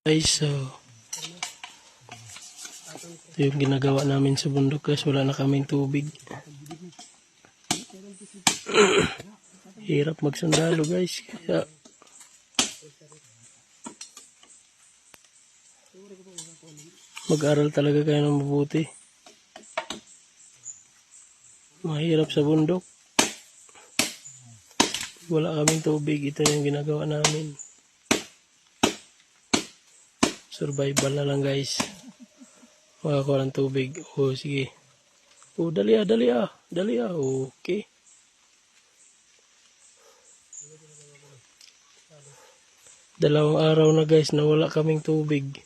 Guys, so ito yung ginagawa namin sa bundok guys. Wala na kaming tubig. Hirap magsundalo guys. Kaya mag-aral talaga kayo ng mabuti. Mahirap sa bundok. Wala kaming tubig. Ito yung ginagawa namin. Survival na lang guys. Makakuha ng tubig. O sige. O dali ah, dali ah. Dali ah. Okay. Dalawang araw na guys na wala kaming tubig.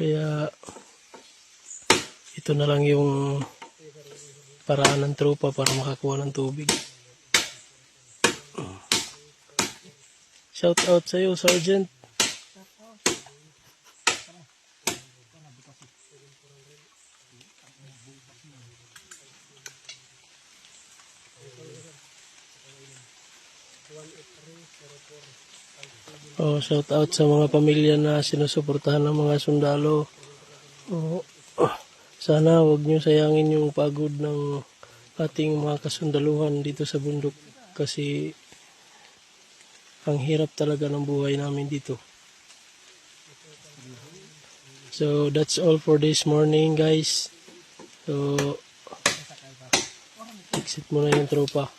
Kaya ito na lang yung paraan ng tropa para makakuha ng tubig. Shout out sa iyo, Sergeant. Oh, shout out sa mga pamilya na sinusuportahan ng mga sundalo. Oh, sana wag niyo sayangin yung pagod ng ating mga kasundaluhan dito sa bundok kasi ang hirap talaga ng buhay namin dito. So that's all for this morning guys. So exit muna yung tropa.